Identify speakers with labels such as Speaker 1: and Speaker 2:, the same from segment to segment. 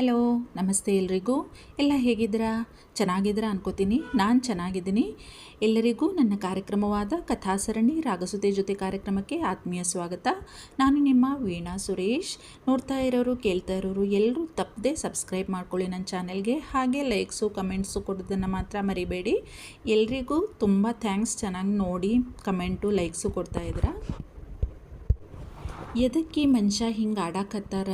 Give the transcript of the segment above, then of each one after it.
Speaker 1: Hello ನಮಸ್ತೆ ಎಲ್ರಿಗೂ. ಎಲ್ಲ ಹೇಗಿದ್ದೀರಾ? ಚೆನ್ನಾಗಿದ್ದೀರಾ ಅನ್ಕೋತೀನಿ. ನಾನು ಚೆನ್ನಾಗಿದ್ದೀನಿ. ಎಲ್ಲರಿಗೂ ನನ್ನ ಕಾರ್ಯಕ್ರಮವಾದ ಕಥಾಸರಣಿ ರಾಗಸುತೆ ಜೊತೆ ಕಾರ್ಯಕ್ರಮಕ್ಕೆ ಆತ್ಮೀಯ ಸ್ವಾಗತ. ನಾನು ನಿಮ್ಮ ವೀಣಾ ಸುರೇಶ್. ನೋಡ್ತಾ ಇರೋರು, ಕೇಳ್ತಾ ಇರೋರು ಎಲ್ಲರೂ ತಪ್ಪದೆ ಸಬ್ಸ್ಕ್ರೈಬ್ ಮಾಡ್ಕೊಳ್ಳಿ ನನ್ನ ಚಾನೆಲ್ಗೆ. ಹಾಗೆ ಲೈಕ್ಸು ಕಮೆಂಟ್ಸು ಕೊಡೋದನ್ನು ಮಾತ್ರ ಮರಿಬೇಡಿ. ಎಲ್ರಿಗೂ ತುಂಬ ಥ್ಯಾಂಕ್ಸ್ ಚೆನ್ನಾಗಿ ನೋಡಿ ಕಮೆಂಟು ಲೈಕ್ಸು ಕೊಡ್ತಾ ಇದ್ದೀರಾ. ಎದಕ್ಕೆ ಮನುಷ್ಯ ಹಿಂಗೆ ಆಡಾಕತ್ತಾರ?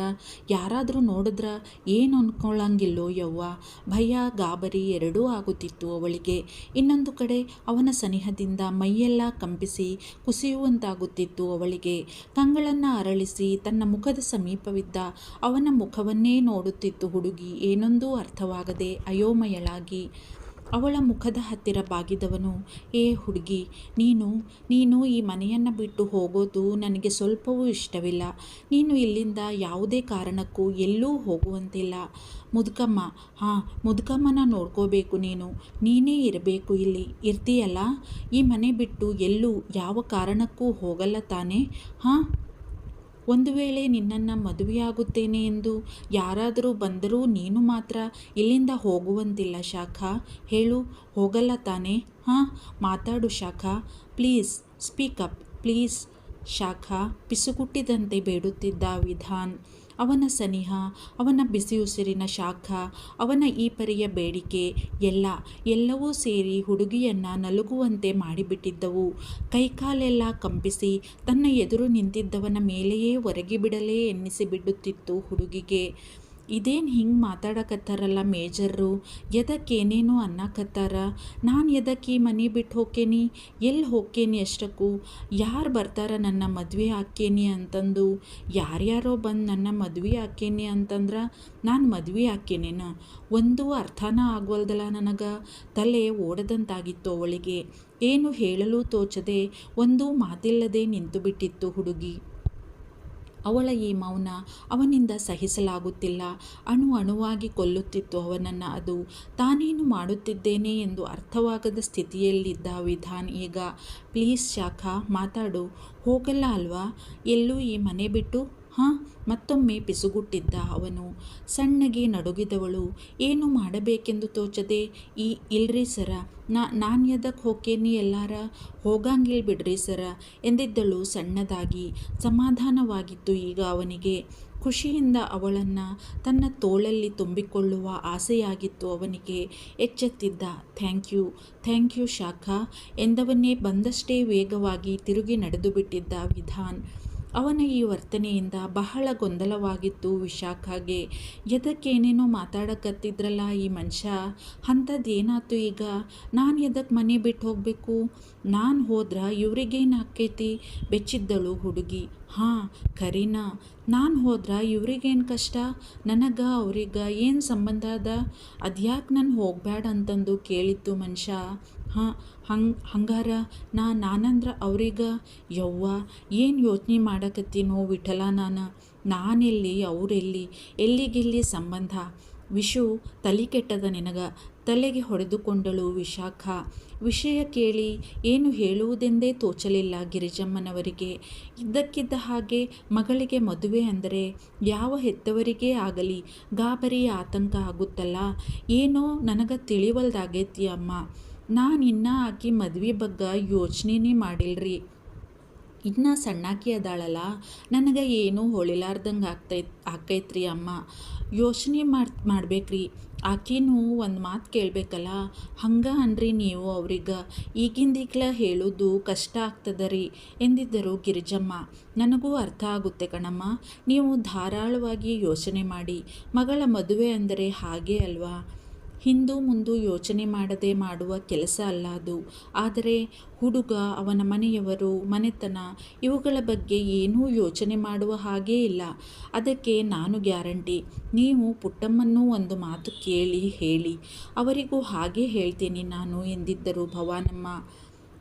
Speaker 1: ಯಾರಾದರೂ ನೋಡಿದ್ರ ಏನು ಅನ್ಕೊಳ್ಳಂಗಿಲ್ಲೋ ಯವ್ವ. ಭಯ, ಗಾಬರಿ ಎರಡೂ ಆಗುತ್ತಿತ್ತು ಅವಳಿಗೆ. ಇನ್ನೊಂದು ಕಡೆ ಅವನ ಸನಿಹದಿಂದ ಮೈಯೆಲ್ಲ ಕಂಪಿಸಿ ಕುಸಿಯುವಂತಾಗುತ್ತಿತ್ತು ಅವಳಿಗೆ. ಕಂಗಳನ್ನು ಅರಳಿಸಿ ತನ್ನ ಮುಖದ ಸಮೀಪವಿದ್ದ ಅವನ ಮುಖವನ್ನೇ ನೋಡುತ್ತಿತ್ತು ಹುಡುಗಿ. ಏನೊಂದೂ ಅರ್ಥವಾಗದೆ ಅಯೋಮಯಳಾಗಿ ಅವಳ ಮುಖದ ಹತ್ತಿರ ಬಾಗಿದವನು, ಏ ಹುಡುಗಿ, ನೀನು ನೀನು ಈ ಮನೆಯನ್ನು ಬಿಟ್ಟು ಹೋಗೋದು ನನಗೆ ಸ್ವಲ್ಪವೂ ಇಷ್ಟವಿಲ್ಲ. ನೀನು ಇಲ್ಲಿಂದ ಯಾವುದೇ ಕಾರಣಕ್ಕೂ ಎಲ್ಲೂ ಹೋಗುವಂತಿಲ್ಲ. ಮುದುಕಮ್ಮ, ಹಾಂ, ಮುದುಕಮ್ಮನ ನೋಡ್ಕೋಬೇಕು ನೀನು. ನೀನೇ ಇರಬೇಕು ಇಲ್ಲಿ. ಇರ್ತೀಯಲ್ಲ? ಈ ಮನೆ ಬಿಟ್ಟು ಎಲ್ಲೂ ಯಾವ ಕಾರಣಕ್ಕೂ ಹೋಗಲ್ಲ ತಾನೇ? ಹಾಂ? ಒಂದು ವೇಳೆ ನಿನ್ನನ್ನು ಮದುವೆಯಾಗುತ್ತೇನೆ ಎಂದು ಯಾರಾದರೂ ಬಂದರೂ ನೀನು ಮಾತ್ರ ಇಲ್ಲಿಂದ ಹೋಗುವಂತಿಲ್ಲ ಶಾಖ. ಹೇಳು, ಹೋಗಲ್ಲ ತಾನೆ? ಹಾಂ, ಮಾತಾಡು Shakha. Please, speak up, please. Shakha, ಪಿಸುಗುಟ್ಟಿದಂತೆ ಬೇಡುತ್ತಿದ್ದ Vidhan. ಅವನ ಸನಿಹ, ಅವನ ಬಿಸಿಯುಸಿರಿನ ಶಾಖ, ಅವನ ಈ ಪರಿಯ ಬೇಡಿಕೆ, ಎಲ್ಲ, ಎಲ್ಲವೂ ಸೇರಿ ಹುಡುಗಿಯನ್ನು ನಲುಗುವಂತೆ ಮಾಡಿಬಿಟ್ಟಿದ್ದವು. ಕೈಕಾಲೆಲ್ಲ ಕಂಪಿಸಿ ತನ್ನ ಎದುರು ನಿಂತಿದ್ದವನ ಮೇಲೆಯೇ ಹೊರಗೆ ಬಿಡಲೇ ಎನ್ನಿಸಿ ಬಿಡುತ್ತಿತ್ತು ಹುಡುಗಿಗೆ. ಇದೇನು ಹಿಂಗೆ ಮಾತಾಡಕತ್ತಾರಲ್ಲ ಮೇಜರ್ರು? ಎದಕ್ಕೇನೇನೋ ಅನ್ನಕತ್ತಾರ? ನಾನು ಎದಕ್ಕೆ ಮನೆ ಬಿಟ್ಟು ಹೋಕ್ಕೇನಿ? ಎಲ್ಲಿ ಹೋಕ್ಕೇನಿ ಅಷ್ಟಕ್ಕೂ? ಯಾರು ಬರ್ತಾರ ನನ್ನ ಮದುವೆ ಹಾಕೇನಿ ಅಂತಂದು? ಯಾರ್ಯಾರೋ ಬಂದು ನನ್ನ ಮದುವೆ ಹಾಕೇನಿ ಅಂತಂದ್ರೆ ನಾನು ಮದುವೆ ಹಾಕೇನೇನ ಒಂದು ಅರ್ಥನ ಆಗ್ವಲ್ದಲ್ಲ ನನಗೆ. ತಲೆ ಓಡದಂತಾಗಿತ್ತು ಅವಳಿಗೆ. ಏನು ಹೇಳಲು ತೋಚದೆ ಒಂದು ಮಾತಿಲ್ಲದೆ ನಿಂತು ಬಿಟ್ಟಿತ್ತು ಹುಡುಗಿ. ಅವಳ ಈ ಮೌನ ಅವನಿಂದ ಸಹಿಸಲಾಗುತ್ತಿಲ್ಲ. ಅಣು ಅಣುವಾಗಿ ಕೊಲ್ಲುತ್ತಿತ್ತು ಅವನನ್ನು ಅದು. ತಾನೇನು ಮಾಡುತ್ತಿದ್ದೇನೆ ಎಂದು ಅರ್ಥವಾಗದ ಸ್ಥಿತಿಯಲ್ಲಿದ್ದ ವಿಧಾನ್ ಈಗ, ಪ್ಲೀಸ್ ಶಾಖ, ಮಾತಾಡು. ಹೋಗಲ್ಲ ಅಲ್ವಾ? ಎಲ್ಲೂ ಈ ಮನೆ ಬಿಟ್ಟು ಹಾಂ, ಮತ್ತೊಮ್ಮೆ ಪಿಸುಗುಟ್ಟಿದ್ದ ಅವನು. ಸಣ್ಣಗೆ ನಡುಗಿದವಳು, ಏನು ಮಾಡಬೇಕೆಂದು ತೋಚದೆ? ಈ, ಇಲ್ರಿ ಸರ, ನಾ, ನಾನು ಎದಕ್ಕೆ ಹೋಕೇನಿ ಎಲ್ಲಾರ? ಹೋಗಂಗಿಲ್ ಬಿಡ್ರಿ ಸರ, ಎಂದಿದ್ದಳು ಸಣ್ಣದಾಗಿ. ಸಮಾಧಾನವಾಗಿತ್ತು ಈಗ ಅವನಿಗೆ. ಖುಷಿಯಿಂದ ಅವಳನ್ನು ತನ್ನ ತೋಳಲ್ಲಿ ತುಂಬಿಕೊಳ್ಳುವ ಆಸೆಯಾಗಿತ್ತು ಅವನಿಗೆ. ಎಚ್ಚೆತ್ತಿದ್ದ, thank you thank you Shakha, ಎಂದವನ್ನೇ ಬಂದಷ್ಟೇ ವೇಗವಾಗಿ ತಿರುಗಿ ನಡೆದು ಬಿಟ್ಟಿದ್ದ ವಿಧಾನ್. ಅವನ ಈ ವರ್ತನೆಯಿಂದ ಬಹಳ ಗೊಂದಲವಾಗಿತ್ತು ವಿಶಾಖಾಗೆ. ಎದಕ್ಕೆ ಏನೇನೋ ಮಾತಾಡಕತ್ತಿದ್ರಲ್ಲ ಈ ಮನುಷ್ಯ? ಅಂಥದ್ದೇನಾಯ್ತು ಈಗ? ನಾನು ಎದಕ್ಕೆ ಮನೆ ಬಿಟ್ಟು ಹೋಗಬೇಕು? ನಾನು ಹೋದ್ರೆ ಇವ್ರಿಗೇನು ಆಕೈತಿ? ಬೆಚ್ಚಿದ್ದಳು ಹುಡುಗಿ. ಹಾಂ, ಕರೀನಾ. ನಾನು ಹೋದ್ರೆ ಇವ್ರಿಗೇನು ಕಷ್ಟ? ನನಗೆ ಅವ್ರಿಗೆ ಏನು ಸಂಬಂಧ ಅದ? ಅದ್ಯಾಕೆ ನಾನು ಹೋಗಬೇಡ ಅಂತಂದು ಕೇಳಿತ್ತು ಮನುಷ್ಯ. ಹಾಂ, ಹಂಗೆ, ಹಂಗಾರ ನಾ ನಾನಂದ್ರೆ ಅವ್ರಿಗೆ, ಯವ್ವ, ಏನು ಯೋಚನೆ ಮಾಡಕತ್ತೀನೋ ವಿಠಲ ನಾನು. ನಾನೆಲ್ಲಿ, ಅವರೆಲ್ಲಿ, ಎಲ್ಲಿಗೆಲ್ಲಿ ಸಂಬಂಧ? ವಿಷು ತಲೆ ಕೆಟ್ಟದ ನಿನಗ. ತಲೆಗೆ ಹೊಡೆದುಕೊಂಡಳು ವಿಶಾಖ. ವಿಷಯ ಕೇಳಿ ಏನು ಹೇಳುವುದೆಂದೇ ತೋಚಲಿಲ್ಲ ಗಿರಿಜಮ್ಮನವರಿಗೆ. ಇದ್ದಕ್ಕಿದ್ದ ಹಾಗೆ ಮಗಳಿಗೆ ಮದುವೆ ಅಂದರೆ ಯಾವ ಹೆತ್ತವರಿಗೇ ಆಗಲಿ ಗಾಬರಿ ಆತಂಕ ಆಗುತ್ತಲ್ಲ. ಏನೋ ನನಗೆ ತಿಳಿವಲ್ದಾಗೈತಿ ಅಮ್ಮ. ನಾನು ಇನ್ನೂ ಆಕೆ ಮದುವೆ ಬಗ್ಗೆ ಯೋಚನೆನೇ ಮಾಡಿಲ್ರಿ. ಇನ್ನು ಸಣ್ಣಾಕಿ ಅದಾಳಲ್ಲ, ನನಗೆ ಏನೂ ಹೊಳಿಲಾರ್ದಂಗೆ ಆಗ್ತೈ ಆಕೈತ್ರಿ ಅಮ್ಮ. ಯೋಚನೆ ಮಾಡಿ, ಮಾಡ್ಬೇಕ್ರಿ. ಆಕಿನೂ ಒಂದು ಮಾತು ಕೇಳಬೇಕಲ್ಲ, ಹಂಗೆ ಅನ್ರಿ ನೀವು ಅವ್ರಿಗೆ. ಈಗಿಂದೀಗ್ಲ ಹೇಳೋದು ಕಷ್ಟ ಆಗ್ತದ ರೀ ಎಂದಿದ್ದರು ಗಿರಿಜಮ್ಮ, ನನಗೂ ಅರ್ಥ ಆಗುತ್ತೆ ಕಣಮ್ಮ. ನೀವು ಧಾರಾಳವಾಗಿ ಯೋಚನೆ ಮಾಡಿ, ಮಗಳ ಮದುವೆ ಅಂದರೆ ಹಾಗೆ ಅಲ್ವಾ? ಹಿಂದು ಮುಂದು ಯೋಚನೆ ಮಾಡದೆ ಮಾಡುವ ಕೆಲಸ ಅಲ್ಲ ಅದು. ಆದರೆ ಹುಡುಗ, ಅವನ ಮನೆಯವರು, ಮನೆತನ ಇವುಗಳ ಬಗ್ಗೆ ಏನೂ ಯೋಚನೆ ಮಾಡುವ ಹಾಗೇ ಇಲ್ಲ. ಅದಕ್ಕೆ ನಾನು ಗ್ಯಾರಂಟಿ. ನೀವು ಪುಟ್ಟಮ್ಮನ್ನೂ ಒಂದು ಮಾತು ಕೇಳಿ ಹೇಳಿ. ಅವರಿಗೂ ಹಾಗೆ ಹೇಳ್ತೀನಿ ನಾನು ಎಂದಿದ್ದರು ಭವಾನಮ್ಮ.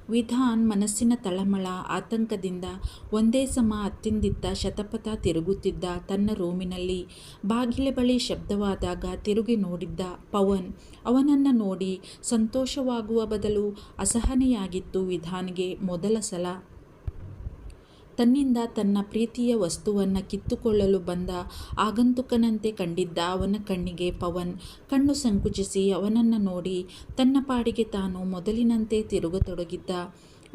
Speaker 1: ವಿಧಾನ್ ಮನಸ್ಸಿನ ತಳಮಳ, ಆತಂಕದಿಂದ ಒಂದೇ ಸಮ ಅತ್ತಿಂದಿತ್ತ ಶತಪಥ ತಿರುಗುತ್ತಿದ್ದ ತನ್ನ ರೂಮಿನಲ್ಲಿ. ಬಾಗಿಲ ಬಳಿ ಶಬ್ದವಾದಾಗ ತಿರುಗಿ ನೋಡಿದ್ದ ಪವನ್, ಅವನನ್ನು ನೋಡಿ ಸಂತೋಷವಾಗುವ ಬದಲು ಅಸಹನೆಯಾಗಿತ್ತು ವಿಧಾನ್ಗೆ ಮೊದಲ ಸಲ. ತನ್ನಿಂದ ತನ್ನ ಪ್ರೀತಿಯ ವಸ್ತುವನ್ನು ಕಿತ್ತುಕೊಳ್ಳಲು ಬಂದ ಆಗಂತುಕನಂತೆ ಕಂಡಿದ್ದ ಅವನ ಕಣ್ಣಿಗೆ ಪವನ್ ಕಣ್ಣು ಸಂಕುಚಿಸಿ ಅವನನ್ನು ನೋಡಿ ತನ್ನ ಪಾಡಿಗೆ ತಾನು ಮೊದಲಿನಂತೆ ತಿರುಗತೊಡಗಿದ್ದ.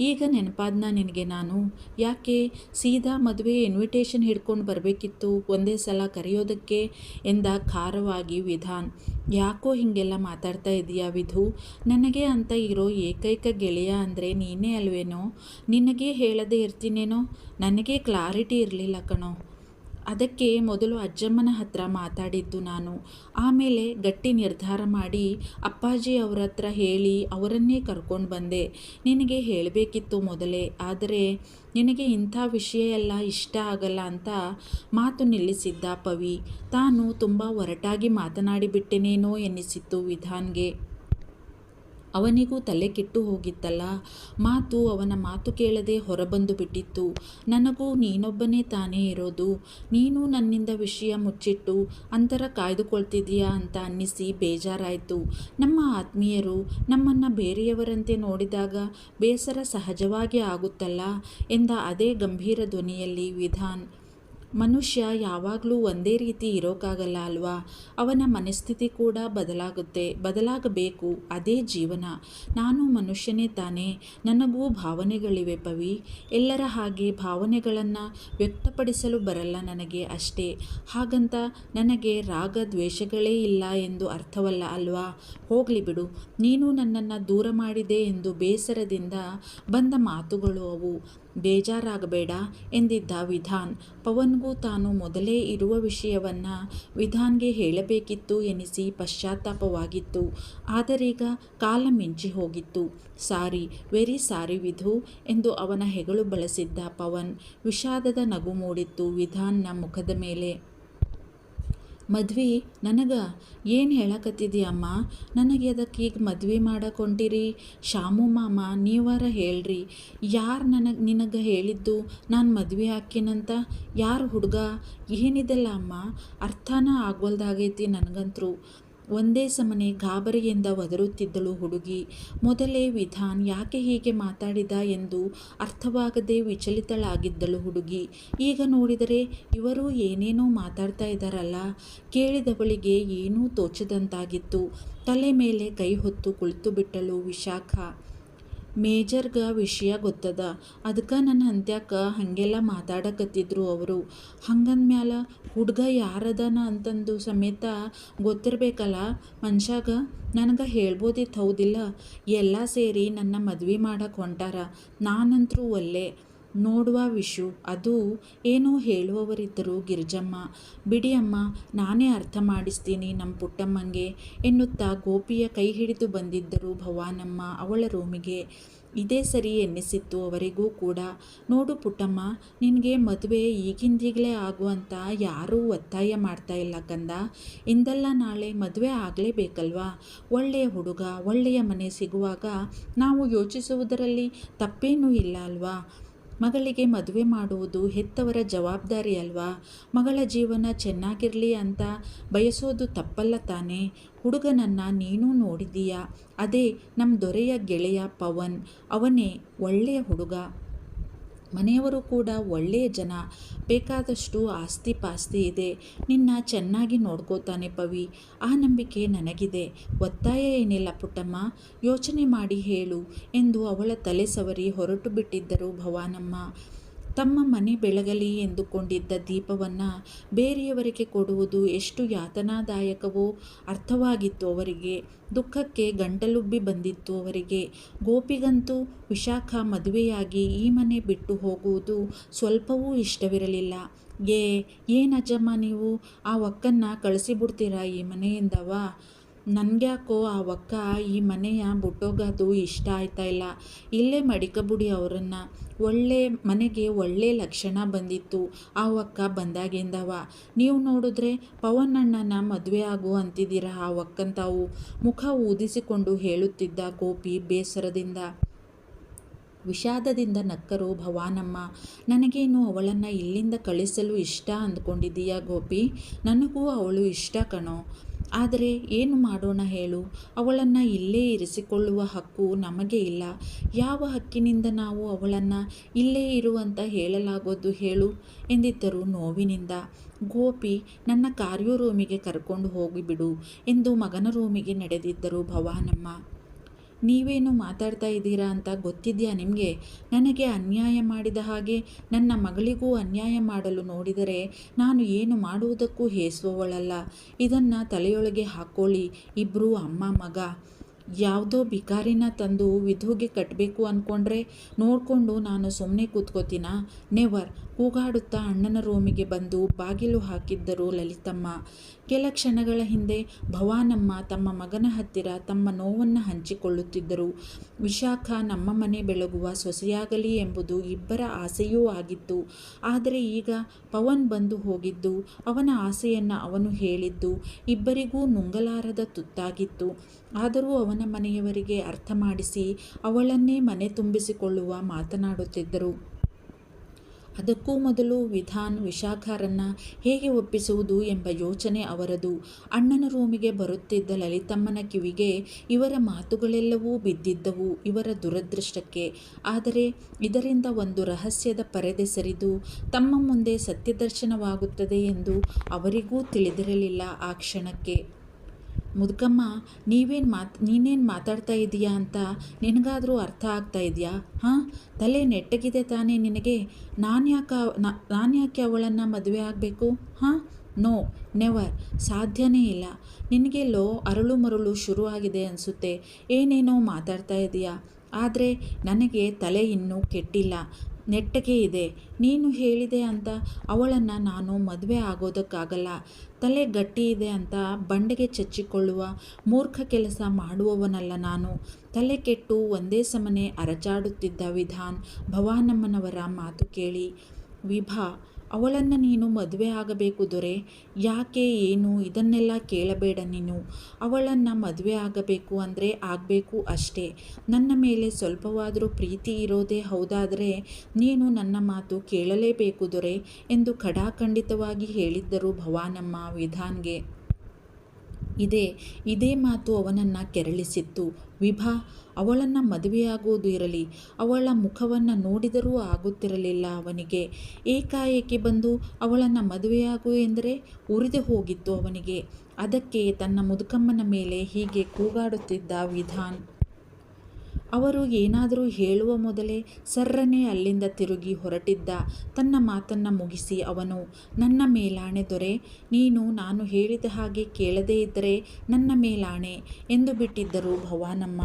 Speaker 1: ಈಗ ನೆನಪಾದ್ನ ನಿನಗೆ ನಾನು? ಯಾಕೆ? ಸೀದಾ ಮದುವೆ ಇನ್ವಿಟೇಷನ್ ಹಿಡ್ಕೊಂಡು ಬರಬೇಕಿತ್ತು. ಒಂದೇ ಸಲ ಕರೆಯೋದಕ್ಕೆ ಎಂದ ಖಾರವಾಗಿ ವಿಧಾನ್. ಯಾಕೋ ಹೀಗೆಲ್ಲ ಮಾತಾಡ್ತಾ ಇದೀಯಾ ವಿಧು? ನನಗೆ ಅಂತ ಇರೋ ಏಕೈಕ ಗೆಳೆಯ ಅಂದರೆ ನೀನೇ ಅಲ್ವೇನೋ? ನಿನಗೆ ಹೇಳದೇ ಇರ್ತೀನೇನೋ? ನನಗೆ ಕ್ಲಾರಿಟಿ ಇರಲಿಲ್ಲ ಕಣೋ. ಅದಕ್ಕೆ ಮೊದಲು ಅಜ್ಜಮ್ಮನ ಹತ್ರ ಮಾತಾಡಿದ್ದು ನಾನು. ಆಮೇಲೆ ಗಟ್ಟಿ ನಿರ್ಧಾರ ಮಾಡಿ ಅಪ್ಪಾಜಿ ಅವರ ಹತ್ರ ಹೇಳಿ ಅವರನ್ನೇ ಕರ್ಕೊಂಡು ಬಂದೆ. ನಿನಗೆ ಹೇಳಬೇಕಿತ್ತು ಮೊದಲೇ, ಆದರೆ ನಿನಗೆ ಇಂಥ ವಿಷಯ ಎಲ್ಲ ಇಷ್ಟ ಆಗಲ್ಲ ಅಂತ ಮಾತು ನಿಲ್ಲಿಸಿದ್ದ ಪವಿ. ತಾನು ತುಂಬ ಒರಟಾಗಿ ಮಾತನಾಡಿಬಿಟ್ಟೆನೇನೋ ಎನ್ನಿಸಿತ್ತು ವಿಧಾನ್ಗೆ. ಅವನಿಗೂ ತಲೆ ಕೆಟ್ಟು ಹೋಗಿತ್ತಲ್ಲ. ಮಾತು ಅವನ ಮಾತು ಕೇಳದೆ ಹೊರಬಂದು ಬಿಟ್ಟಿತ್ತು. ನನಗೂ ನೀನೊಬ್ಬನೇ ತಾನೇ ಇರೋದು. ನೀನು ನನ್ನಿಂದ ವಿಷಯ ಮುಚ್ಚಿಟ್ಟು ಅಂತರ ಕಾಯ್ದುಕೊಳ್ತಿದೀಯಾ ಅಂತ ಅನ್ನಿಸಿ ಬೇಜಾರಾಯಿತು. ನಮ್ಮ ಆತ್ಮೀಯರು ನಮ್ಮನ್ನು ಬೇರೆಯವರಂತೆ ನೋಡಿದಾಗ ಬೇಸರ ಸಹಜವಾಗಿ ಆಗುತ್ತಲ್ಲ ಎಂದ ಅದೇ ಗಂಭೀರ ಧ್ವನಿಯಲ್ಲಿ ವಿಧಾನ್. ಮನುಷ್ಯ ಯಾವಾಗಲೂ ಒಂದೇ ರೀತಿ ಇರೋಕ್ಕಾಗಲ್ಲ ಅಲ್ವಾ? ಅವನ ಮನಸ್ಥಿತಿ ಕೂಡ ಬದಲಾಗುತ್ತೆ. ಬದಲಾಗಬೇಕು. ಅದೇ ಜೀವನ. ನಾನು ಮನುಷ್ಯನೇ ತಾನೇ. ನನಗೂ ಭಾವನೆಗಳಿವೆ ಪವಿ. ಎಲ್ಲರ ಹಾಗೆ ಭಾವನೆಗಳನ್ನು ವ್ಯಕ್ತಪಡಿಸಲು ಬರಲ್ಲ ನನಗೆ ಅಷ್ಟೇ. ಹಾಗಂತ ನನಗೆ ರಾಗ ದ್ವೇಷಗಳೇ ಇಲ್ಲ ಎಂದು ಅರ್ಥವಲ್ಲ ಅಲ್ವಾ? ಹೋಗಲಿ ಬಿಡು. ನೀನು ನನ್ನನ್ನು ದೂರ ಮಾಡಿದೆ ಎಂದು ಬೇಸರದಿಂದ ಬಂದ ಮಾತುಗಳು ಅವು. ಬೇಜಾರಾಗಬೇಡ ಎಂದಿದ್ದ ವಿಧಾನ್. ಪವನ್ಗೂ ತಾನು ಮೊದಲೇ ಇರುವ ವಿಷಯವನ್ನು ವಿಧಾನ್ಗೆ ಹೇಳಬೇಕಿತ್ತು ಎನಿಸಿ ಪಶ್ಚಾತ್ತಾಪವಾಗಿತ್ತು. ಆದರೀಗ ಕಾಲ ಮಿಂಚಿ ಹೋಗಿತ್ತು. ಸಾರಿ, ವೆರಿ ಸಾರಿ ವಿಧು ಎಂದು ಅವನ ಹೆಗಲು ಬಳಸಿದ್ದ ಪವನ್ ವಿಷಾದದ ನಗು ಮೂಡಿತ್ತು ವಿಧಾನ್ನ ಮುಖದ ಮೇಲೆ. ಮದ್ವೆ, ನನಗೆ ಏನು ಹೇಳಕತ್ತಿದಿ ಅಮ್ಮ ನನಗೆ ಅದಕ್ಕೆ ಈಗ ಮದ್ವೆ ಮಾಡಕ್ಕೆ ಹೊಂಟಿರಿ ಶಾಮು ಮಾಮ, ನೀವಾರ ಹೇಳ್ರಿ. ಯಾರು ನನಗೆ ನಿನಗೆ ಹೇಳಿದ್ದು? ನಾನು ಮದ್ವೆ ಹಾಕಿನಂತ ಯಾರು ಹುಡುಗ? ಏನಿದೆಲ್ಲ ಅಮ್ಮ? ಅರ್ಥನ ಆಗ್ವಲ್ದಾಗೈತಿ ನನಗಂತರೂ. ಒಂದೇ ಸಮನೆ ಗಾಬರಿಯಿಂದ ಒದರುತ್ತಿದ್ದಳು ಹುಡುಗಿ. ಮೊದಲೇ ವಿಧಾನ್ ಯಾಕೆ ಹೀಗೆ ಮಾತಾಡಿದ ಎಂದು ಅರ್ಥವಾಗದೆ ವಿಚಲಿತಳಾಗಿದ್ದಳು ಹುಡುಗಿ. ಈಗ ನೋಡಿದರೆ ಇವರು ಏನೇನೋ ಮಾತಾಡ್ತಾ ಇದ್ದಾರಲ್ಲ. ಕೇಳಿದವಳಿಗೆ ಏನೂ ತೋಚದಂತಾಗಿತ್ತು. ತಲೆ ಮೇಲೆ ಕೈ ಹೊತ್ತು ಕುಳಿತು ಬಿಟ್ಟಳು ವಿಶಾಖ. ಮೇಜರ್ಗ ವಿಷಯ ಗೊತ್ತದ. ಅದಕ್ಕೆ ನನ್ನ ಅಂತ್ಯಕ್ಕೆ ಹಾಗೆಲ್ಲ ಮಾತಾಡಕತ್ತಿದ್ರು ಅವರು. ಹಂಗಂದ್ಮ್ಯಾಲ ಹುಡುಗ ಯಾರದನ ಅಂತಂದು ಸಮೇತ ಗೊತ್ತಿರಬೇಕಲ್ಲ? ಮನುಷ್ಯಾಗ ನನಗೆ ಹೇಳ್ಬೋದಿತ್ತು ಹೌದಿಲ್ಲ? ಎಲ್ಲ ಸೇರಿ ನನ್ನ ಮದ್ವೆ ಮಾಡಕ್ಕೆ ಹೊಂಟಾರ. ನಾನಂತರೂ ಒಲ್ಲೆ. ನೋಡುವ ವಿಶು ಅದು ಏನೋ ಹೇಳುವವರಿದ್ದರು ಗಿರಿಜಮ್ಮ. ಬಿಡಿ ಅಮ್ಮ ನಾನೇ ಅರ್ಥ ಮಾಡಿಸ್ತೀನಿ ನಮ್ಮ ಪುಟ್ಟಮ್ಮಂಗೆ ಎನ್ನುತ್ತಾ ಗೋಪಿಯ ಕೈ ಹಿಡಿದು ಬಂದಿದ್ದರು ಭವಾನಮ್ಮ ಅವಳ ರೂಮಿಗೆ. ಇದೇ ಸರಿ ಎನ್ನಿಸಿತ್ತು ಅವರಿಗೂ ಕೂಡ. ನೋಡು ಪುಟ್ಟಮ್ಮ, ನಿನಗೆ ಮದುವೆ ಈಗಿಂದೀಗಲೇ ಆಗುವಂತ ಯಾರೂ ಒತ್ತಾಯ ಮಾಡ್ತಾ ಇಲ್ಲ ಕಂದ. ಇಂದಲ್ಲ ನಾಳೆ ಮದುವೆ ಆಗಲೇಬೇಕಲ್ವಾ? ಒಳ್ಳೆಯ ಹುಡುಗ, ಒಳ್ಳೆಯ ಮನೆ ಸಿಗುವಾಗ ನಾವು ಯೋಚಿಸುವುದರಲ್ಲಿ ತಪ್ಪೇನೂ ಇಲ್ಲ ಅಲ್ವಾ? ಮಗಳಿಗೆ ಮದುವೆ ಮಾಡುವುದು ಹೆತ್ತವರ ಜವಾಬ್ದಾರಿ ಅಲ್ವಾ? ಮಗಳ ಜೀವನ ಚೆನ್ನಾಗಿರಲಿ ಅಂತ ಬಯಸೋದು ತಪ್ಪಲ್ಲ ತಾನೇ. ಹುಡುಗನನ್ನು ನೀನೂ ನೋಡಿದೀಯಾ ಅದೇ ನಮ್ಮ ದೊರೆಯ ಗೆಳೆಯ ಪವನ್. ಅವನೇ ಒಳ್ಳೆಯ ಹುಡುಗ. ಮನೆಯವರು ಕೂಡ ಒಳ್ಳೆಯ ಜನ. ಬೇಕಾದಷ್ಟು ಆಸ್ತಿ ಪಾಸ್ತಿ ಇದೆ. ನಿನ್ನ ಚೆನ್ನಾಗಿ ನೋಡ್ಕೋತಾನೆ ಪವಿ. ಆ ನಂಬಿಕೆ ನನಗಿದೆ. ಒತ್ತಾಯ ಏನಿಲ್ಲ ಪುಟ್ಟಮ್ಮ. ಯೋಚನೆ ಮಾಡಿ ಹೇಳು ಎಂದು ಅವಳ ತಲೆ ಸವರಿ ಹೊರಟು ಬಿಟ್ಟಿದ್ದರು ಭವಾನಮ್ಮ. ತಮ್ಮ ಮನೆ ಬೆಳಗಲಿ ಎಂದುಕೊಂಡಿದ್ದ ದೀಪವನ್ನು ಬೇರೆಯವರಿಗೆ ಕೊಡುವುದು ಎಷ್ಟು ಯಾತನಾದಾಯಕವೋ ಅರ್ಥವಾಗಿತ್ತು ಅವರಿಗೆ. ದುಃಖಕ್ಕೆ ಗಂಟಲುಬ್ಬಿ ಬಂದಿತ್ತು ಅವರಿಗೆ. ಗೋಪಿಗಂತೂ ವಿಶಾಖ ಮದುವೆಯಾಗಿ ಈ ಮನೆ ಬಿಟ್ಟು ಹೋಗುವುದು ಸ್ವಲ್ಪವೂ ಇಷ್ಟವಿರಲಿಲ್ಲ. ಏ ಏನಜ್ಜಮ್ಮ ನೀವು? ಆ ಒಕ್ಕನ್ನು ಕಳಿಸಿಬಿಡ್ತೀರಾ ಈ ಮನೆಯಿಂದವ? ನನಗ್ಯಾಕೋ ಆ ಒಕ್ಕ ಈ ಮನೆಯ ಬುಟ್ಟೋಗೋದು ಇಷ್ಟ ಆಯ್ತಾ ಇಲ್ಲ. ಇಲ್ಲೇ ಮಡಿಕಬುಡಿ ಅವರನ್ನು. ಒಳ್ಳೆ ಮನೆಗೆ ಒಳ್ಳೆ ಲಕ್ಷಣ ಬಂದಿತ್ತು. ಆ ಒಕ್ಕ ಬಂದಾಗಿಂದವ. ನೀವು ನೋಡಿದ್ರೆ ಪವನ್ ಅಣ್ಣನ ಮದುವೆ ಆಗು ಅಂತಿದ್ದೀರ ಆ ಒಕ್ಕನ್ ತಾವು. ಮುಖ ಊದಿಸಿಕೊಂಡು ಹೇಳುತ್ತಿದ್ದ ಗೋಪಿ ಬೇಸರದಿಂದ. ವಿಷಾದದಿಂದ ನಕ್ಕರು ಭವಾನಮ್ಮ. ನನಗೇನು ಅವಳನ್ನು ಇಲ್ಲಿಂದ ಕಳಿಸಲು ಇಷ್ಟ ಅಂದ್ಕೊಂಡಿದ್ದೀಯಾ ಗೋಪಿ? ನನಗೂ ಅವಳು ಇಷ್ಟ ಕಣೋ. ಆದರೆ ಏನು ಮಾಡೋಣ ಹೇಳು? ಅವಳನ್ನು ಇಲ್ಲೇ ಇರಿಸಿಕೊಳ್ಳುವ ಹಕ್ಕು ನಮಗೆ ಇಲ್ಲ. ಯಾವ ಹಕ್ಕಿನಿಂದ ನಾವು ಅವಳನ್ನು ಇಲ್ಲೇ ಇರುವಂತ ಹೇಳಲಾಗೋದು ಹೇಳು? ಎಂದಿದ್ದರು ನೋವಿನಿಂದ. ಗೋಪಿ, ನನ್ನ ಕಾರ್ಯೋ ರೂಮಿಗೆ ಕರ್ಕೊಂಡು ಹೋಗಿಬಿಡು ಎಂದು ಮಗನ ರೂಮಿಗೆ ನಡೆದಿದ್ದರು ಭವಾನಮ್ಮ. ನೀವೇನು ಮಾತಾಡ್ತಾ ಇದ್ದೀರಾ ಅಂತ ಗೊತ್ತಿದೆಯಾ ನಿಮಗೆ? ನನಗೆ ಅನ್ಯಾಯ ಮಾಡಿದ ಹಾಗೆ ನನ್ನ ಮಗಳಿಗೂ ಅನ್ಯಾಯ ಮಾಡಲು ನೋಡಿದರೆ ನಾನು ಏನು ಮಾಡುವುದಕ್ಕೂ ಹೇಸುವವಳಲ್ಲ ಇದನ್ನು ತಲೆಯೊಳಗೆ ಹಾಕ್ಕೊಳ್ಳಿ ಇಬ್ಬರು ಅಮ್ಮ ಮಗ. ಯಾವುದೋ ಬಿಕಾರಿನ ತಂದು ವಿಧುಗೆ ಕಟ್ಟಬೇಕು ಅಂದ್ಕೊಂಡ್ರೆ ನೋಡಿಕೊಂಡು ನಾನು ಸುಮ್ಮನೆ ಕೂತ್ಕೋತೀನಾ? ನೆವರ್. ಕೂಗಾಡುತ್ತಾ ಅಣ್ಣನ ರೂಮಿಗೆ ಬಂದು ಬಾಗಿಲು ಹಾಕಿದ್ದರು ಲಲಿತಮ್ಮ. ಕೆಲ ಕ್ಷಣಗಳ ಹಿಂದೆ ಭವಾನಮ್ಮ ತಮ್ಮ ಮಗನ ಹತ್ತಿರ ತಮ್ಮ ನೋವನ್ನು ಹಂಚಿಕೊಳ್ಳುತ್ತಿದ್ದರು. ವಿಶಾಖ, ನಮ್ಮ ಮನೆ ಬೆಳಗುವ ಸೊಸೆಯಾಗಲಿ ಎಂಬುದು ಇಬ್ಬರ ಆಸೆಯೂ ಆಗಿತ್ತು. ಆದರೆ ಈಗ ಪವನ್ ಬಂದು ಹೋಗಿದ್ದು, ಅವನ ಆಸೆಯನ್ನು ಅವನು ಹೇಳಿದ್ದು ಇಬ್ಬರಿಗೂ ನುಂಗಲಾರದ ತುತ್ತಾಗಿತ್ತು. ಆದರೂ ಅವನ ಮನೆಯವರಿಗೆ ಅರ್ಥ ಮಾಡಿಸಿ ಅವಳನ್ನೇ ಮನೆ ತುಂಬಿಸಿಕೊಳ್ಳುವ ಮಾತನಾಡುತ್ತಿದ್ದರು. ಅದಕ್ಕೂ ಮೊದಲು ವಿಧಾನ್ ವಿಶಾಖರನ್ನು ಹೇಗೆ ಒಪ್ಪಿಸುವುದು ಎಂಬ ಯೋಚನೆ ಅವರದು. ಅಣ್ಣನ ರೂಮಿಗೆ ಬರುತ್ತಿದ್ದ ಲಲಿತಮ್ಮನ ಕಿವಿಗೆ ಇವರ ಮಾತುಗಳೆಲ್ಲವೂ ಬಿದ್ದಿದ್ದವು ಇವರ ದುರದೃಷ್ಟಕ್ಕೆ. ಆದರೆ ಇದರಿಂದ ಒಂದು ರಹಸ್ಯದ ಪರದೆ ಸರಿದು ತಮ್ಮ ಮುಂದೆ ಸತ್ಯದರ್ಶನವಾಗುತ್ತದೆ ಎಂದು ಅವರಿಗೂ ತಿಳಿದಿರಲಿಲ್ಲ ಆ ಕ್ಷಣಕ್ಕೆ. ಮುದುಕಮ್ಮ, ನೀವೇನು ಮಾತು, ನೀನೇನು ಮಾತಾಡ್ತಾ ಇದೀಯಾ ಅಂತ ನಿನಗಾದರೂ ಅರ್ಥ ಆಗ್ತಾ ಇದೆಯಾ? ಹಾಂ? ತಲೆ ನೆಟ್ಟಗಿದೆ ತಾನೇ ನಿನಗೆ? ನಾನು ಯಾಕೆ ನಾನು ಯಾಕೆ ಅವಳನ್ನು ಮದುವೆ ಆಗಬೇಕು? ಹಾಂ? No, never. ಸಾಧ್ಯನೇ ಇಲ್ಲ. ನಿನಗೆಲ್ಲೋ ಅರಳು ಮರಳು ಶುರುವಾಗಿದೆ ಅನಿಸುತ್ತೆ. ಏನೇನೋ ಮಾತಾಡ್ತಾ ಇದೆಯಾ? ಆದರೆ ನನಗೆ ತಲೆ ಇನ್ನೂ ಕೆಟ್ಟಿಲ್ಲ. ನೆಟ್ಟಗೆ ಇದೆ. ನೀನು ಹೇಳಿದೆ ಅಂತ ಅವಳನ್ನು ನಾನು ಮದುವೆ ಆಗೋದಕ್ಕಾಗಲ್ಲ. ತಲೆ ಗಟ್ಟಿ ಇದೆ ಅಂತ ಬಂಡೆಗೆ ಚಚ್ಚಿಕೊಳ್ಳುವ ಮೂರ್ಖ ಕೆಲಸ ಮಾಡುವವನಲ್ಲ ನಾನು. ತಲೆ ಕೆಟ್ಟು ಒಂದೇ ಸಮನೆ ಅರಚಾಡುತ್ತಿದ್ದ ವಿಧಾನ್ ಭವಾನಮ್ಮನವರ ಮಾತು ಕೇಳಿ, ವಿಭಾ ಅವಳನ್ನು ನೀನು ಮದುವೆ ಆಗಬೇಕು ದೊರೆ. ಯಾಕೆ, ಏನು? ಇದನ್ನೆಲ್ಲ ಕೇಳಬೇಡ ನೀನು. ಅವಳನ್ನು ಮದುವೆ ಆಗಬೇಕು ಅಂದರೆ ಆಗಬೇಕು ಅಷ್ಟೇ. ನನ್ನ ಮೇಲೆ ಸ್ವಲ್ಪವಾದರೂ ಪ್ರೀತಿ ಇರೋದೇ ಹೌದಾದರೆ ನೀನು ನನ್ನ ಮಾತು ಕೇಳಲೇಬೇಕು ದೊರೆ ಎಂದು ಖಡಾಖಂಡಿತವಾಗಿ ಹೇಳಿದ್ದರು ಭವಾನಮ್ಮ ವಿಧಾನ್ಗೆ. ಇದೇ. ಇದೇ ಮಾತು ಅವನನ್ನು ಕೆರಳಿಸಿತ್ತು. ವಿಭಾ, ಅವಳನ್ನು ಮದುವೆಯಾಗುವುದು ಇರಲಿ, ಅವಳ ಮುಖವನ್ನು ನೋಡಿದರೂ ಆಗುತ್ತಿರಲಿಲ್ಲ ಅವನಿಗೆ. ಏಕಾಏಕಿ ಬಂದು ಅವಳನ್ನು ಮದುವೆಯಾಗು ಎಂದರೆ ಉರಿದು ಹೋಗಿತ್ತು ಅವನಿಗೆ. ಅದಕ್ಕೆ ತನ್ನ ಮುದುಕಮ್ಮನ ಮೇಲೆ ಹೀಗೆ ಕೂಗಾಡುತ್ತಿದ್ದ ವಿಧಾನ್. ಅವರು ಏನಾದರೂ ಹೇಳುವ ಮೊದಲೇ ಸರ್ರನೇ ಅಲ್ಲಿಂದ ತಿರುಗಿ ಹೊರಟಿದ್ದ ತನ್ನ ಮಾತನ್ನು ಮುಗಿಸಿ ಅವನು, ನನ್ನ ಮೇಲಾಣೆ ದೊರೆ, ನೀನು ನಾನು ಹೇಳಿದ ಹಾಗೆ ಕೇಳದೇ ಇದ್ದರೆ ನನ್ನ ಮೇಲಾಣೆ ಎಂದು ಬಿಟ್ಟಿದ್ದರು ಭವಾನಮ್ಮ.